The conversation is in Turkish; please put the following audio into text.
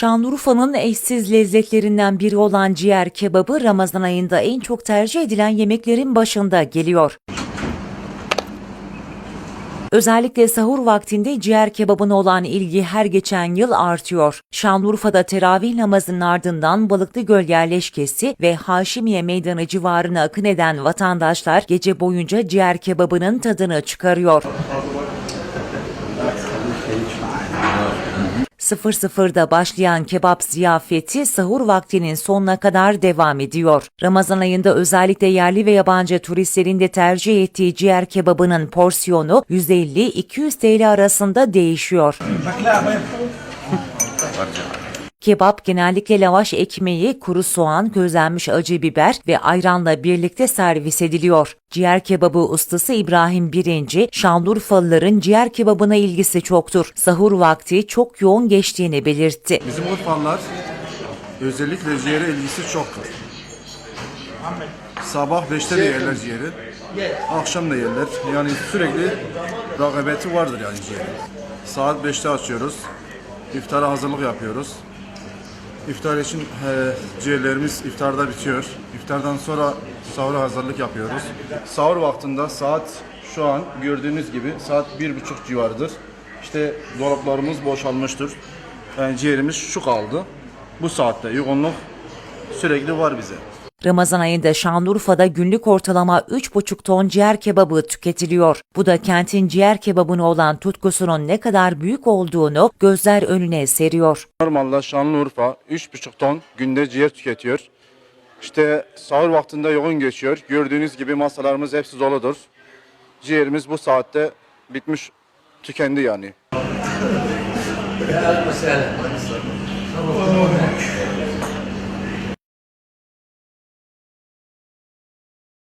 Şanlıurfa'nın eşsiz lezzetlerinden biri olan ciğer kebabı Ramazan ayında en çok tercih edilen yemeklerin başında geliyor. Özellikle sahur vaktinde ciğer kebabına olan ilgi her geçen yıl artıyor. Şanlıurfa'da teravih namazının ardından Balıklıgöl yerleşkesi ve Haşimiye Meydanı civarına akın eden vatandaşlar gece boyunca ciğer kebabının tadını çıkarıyor. 00'da başlayan kebap ziyafeti sahur vaktinin sonuna kadar devam ediyor. Ramazan ayında özellikle yerli ve yabancı turistlerin de tercih ettiği ciğer kebabının porsiyonu 150-200 TL arasında değişiyor. Kebap genellikle lavaş ekmeği, kuru soğan, közlenmiş acı biber ve ayranla birlikte servis ediliyor. Ciğer kebabı ustası İbrahim Birinci, Şanlıurfalıların ciğer kebabına ilgisi çoktur. Sahur vakti çok yoğun geçtiğini belirtti. Bizim Urfalılar özellikle ciğere ilgisi çoktur. Sabah 5'te de yerler ciğeri. Akşam da yerler. Yani sürekli rakabeti vardır yani ciğerin. Saat 5'te açıyoruz. İftara hazırlık yapıyoruz. İftar için e, ciğerlerimiz iftarda bitiyor. İftardan sonra sahura hazırlık yapıyoruz. Sahur vaktinde saat şu an gördüğünüz gibi saat bir buçuk civarıdır. İşte dolaplarımız boşalmıştır. Yani ciğerimiz şu kaldı. Bu saatte yoğunluk sürekli var bize. Ramazan ayında Şanlıurfa'da günlük ortalama 3,5 ton ciğer kebabı tüketiliyor. Bu da kentin ciğer kebabına olan tutkusunun ne kadar büyük olduğunu gözler önüne seriyor. Normalde Şanlıurfa 3,5 ton günde ciğer tüketiyor. İşte sahur vaktinde yoğun geçiyor. Gördüğünüz gibi masalarımız hepsi doludur. Ciğerimiz bu saatte bitmiş, tükendi yani.